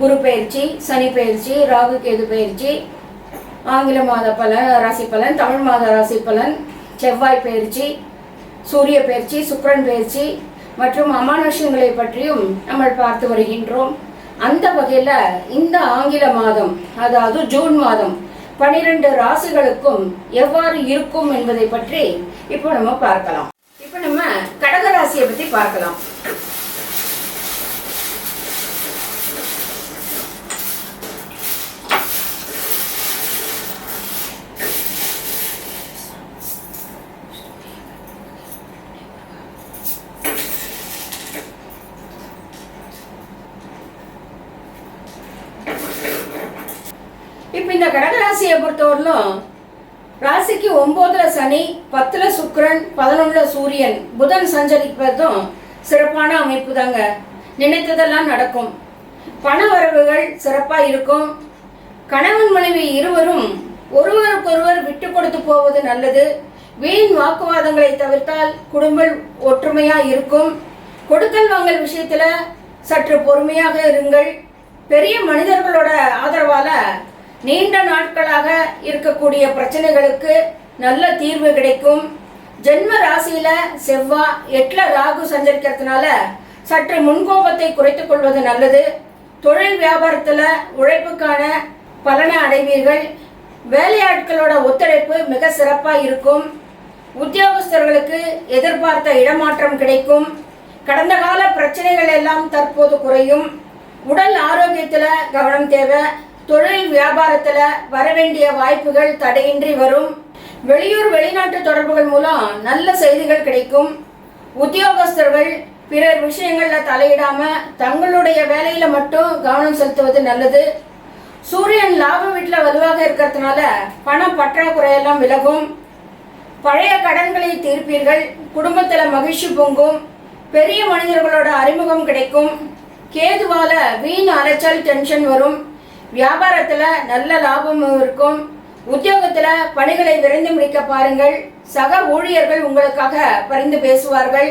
குரு பயிற்சி சனி பயிற்சி ராகு கேது பயிற்சி ஆங்கில மாத பலன் ராசி பலன் தமிழ் மாத ராசி பலன் செவ்வாய் பயிற்சி சூரிய பயிற்சி சுக்கிரன் பயிற்சி மற்றும் அமானுஷங்களை பற்றியும் நம்ம பார்த்து வருகின்றோம். அந்த வகையில் இந்த ஆங்கில மாதம் அதாவது ஜூன் மாதம் பனிரெண்டு ராசிகளுக்கும் எவ்வாறு இருக்கும் என்பதை பற்றி இப்போ நம்ம பார்க்கலாம். இப்போ நம்ம கடக ராசியை பற்றி பார்க்கலாம். இந்த கடகராசியை பொறுத்தவரையிலும் ராசிக்கு ஒன்பதுல சனி பத்துல சுக்கிரன் பதினொன்றுல சூரியன் புதன் சஞ்சரிப்பதும் சிறப்பான அமைப்பு தாங்க நினைத்ததெல்லாம் நடக்கும். பண வரவுகள் சிறப்பா இருக்கும். கணவன் மனைவி இருவரும் ஒருவருக்கொருவர் விட்டு கொடுத்து போவது நல்லது. வீண் வாக்குவாதங்களை தவிர்த்தால் குடும்பம் ஒற்றுமையா இருக்கும். கொடுக்கல் வாங்கல் விஷயத்துல சற்று பொறுமையாக இருங்கள். பெரிய மனிதர்களோட ஆதரவால நீண்ட நாட்களாக இருக்கக்கூடிய பிரச்சனைகளுக்கு நல்ல தீர்வு கிடைக்கும். ஜென்ம ராசியில செவ்வாய் எட்ல ராகு சஞ்சரிக்கிறதுனால சற்று முன்கோபத்தை குறைத்துக் கொள்வது நல்லது. தொழில் வியாபாரத்துல உழைப்புக்கான பலனை அடைவீர்கள். வேலையாட்களோட ஒத்துழைப்பு மிக சிறப்பா இருக்கும். உத்தியோகஸ்தர்களுக்கு எதிர்பார்த்த இடமாற்றம் கிடைக்கும். கடந்த கால பிரச்சனைகள் எல்லாம் தற்போது குறையும். உடல் ஆரோக்கியத்துல கவனம் தேவை. தொழில் வியாபாரத்துல வரவேண்டிய வாய்ப்புகள் தடையின்றி வரும். வெளியூர் வெளிநாட்டு தொடர்புகள் மூலம் நல்ல செய்திகள் கிடைக்கும். உத்தியோகஸ்தர்கள் பிறர் விஷயங்களில் தலையிடாம தங்களுடைய வேலையில மட்டும் கவனம் செலுத்துவது நல்லது. சூரியன் லாப வீட்டில் வலுவாக இருக்கிறதுனால பண பற்றாக்குறையெல்லாம் விலகும். பழைய கடன்களை தீர்ப்பீர்கள். குடும்பத்தில் மகிழ்ச்சி பொங்கும். பெரிய மனிதர்களோட அறிமுகம் கிடைக்கும். கேதுவால வீண் அலைச்சல் டென்ஷன் வரும். வியாபாரத்தில் நல்ல லாபமும் இருக்கும். உத்தியோகத்தில் பணிகளை விரைந்து முடிக்க பாருங்கள். சக ஊழியர்கள் உங்களுக்காக பரிந்து பேசுவார்கள்.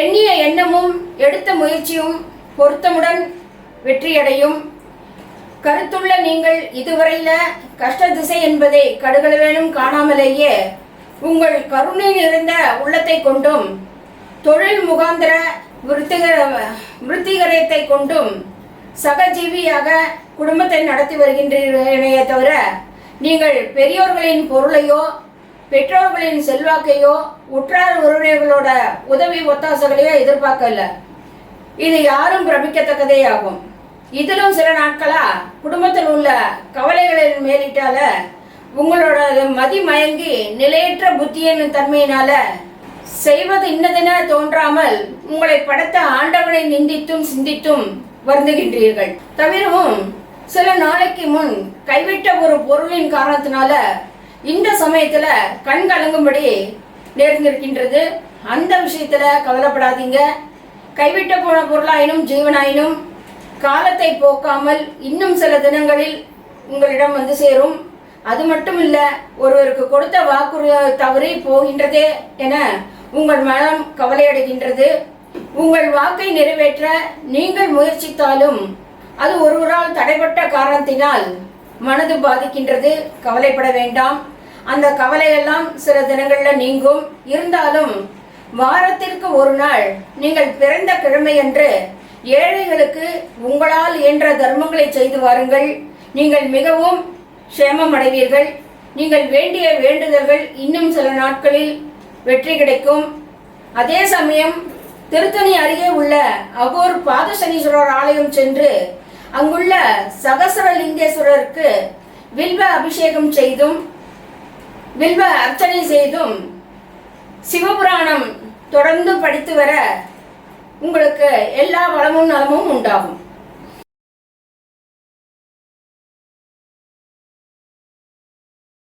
எண்ணிய எண்ணமும் எடுத்த முயற்சியும் பொருத்தமுடன் வெற்றியடையும். கருத்துள்ள நீங்கள் இதுவரையில கஷ்ட திசை என்பதை கடுகளவேனும் காணாமலேயே உங்கள் கருணை நிறைந்த உள்ளத்தை கொண்டும் தொழில் முகாந்திர விருத்திகர விருத்திகரத்தை கொண்டும் சகஜீவியாக குடும்பத்தை நடத்தி வருகின்றனையே தவிர நீங்கள் பெரியோர்களின் பொருளையோ பெற்றோர்களின் செல்வாக்கையோ உற்றார் உறவினர்களோட உதவி ஒத்தாசைகளையோ எதிர்பார்க்கல இது யாரும் பிரமிக்கத்தக்கதே ஆகும். இதிலும் சில நாட்களா குடும்பத்தில் உள்ள கவலைகளின் மேலிட்டால உங்களோட மதி மயங்கி நிலையற்ற புத்தியின் தன்மையினால செய்வது இன்னதென தோன்றாமல் உங்களை படைத்த ஆண்டவனை நிந்தித்தும் சிந்தித்தும் வருந்துகின்றீர்கள். தவிரவும் சில நாளைக்கு முன் கைவிட்ட ஒரு பொருளின் காரணத்தினால இந்த சமயத்துல கண் கலங்கும்படி நேர்ந்திருக்கின்றது. அந்த விஷயத்துல கவலைப்படாதீங்க. கைவிட்ட போன பொருளாயினும் ஜீவனாயினும் காலத்தை போக்காமல் இன்னும் சில தினங்களில் உங்களிடம் வந்து சேரும். அது மட்டும் இல்ல ஒருவருக்கு கொடுத்த வாக்குறு தவறி போகின்றதே என உங்கள் மனம் கவலையடைகின்றது. உங்கள் வாக்கை நிறைவேற்ற நீங்கள் முயற்சித்தாலும் அது ஒருவரால் தடைப்பட்ட காரணத்தினால் மனது பாதிக்கின்றது. கவலைப்பட வேண்டாம். அந்த கவலையெல்லாம் சில தினங்களில் நீங்கும். இருந்தாலும் வாரத்திற்கு ஒரு நாள் நீங்கள் பிறந்த கிழமையன்று ஏழைகளுக்கு உங்களால் இயன்ற தர்மங்களை செய்து வாருங்கள். நீங்கள் மிகவும் சேமம் அடைவீர்கள் நீங்கள் வேண்டிய வேண்டுதல்கள் இன்னும் சில நாட்களில் வெற்றி கிடைக்கும். அதே சமயம் திருத்தணி அருகே உள்ள அகோர் பாதசனீஸ்வரர் ஆலயம் சென்று அங்குள்ள சகசரலிங்கேஸ்வரருக்கு வில்வ அபிஷேகம் செய்தும் வில்வ அர்ச்சனை செய்தும் சிவபுராணம் தொடர்ந்து படித்து வர உங்களுக்கு எல்லா வளமும் நலமும் உண்டாகும்.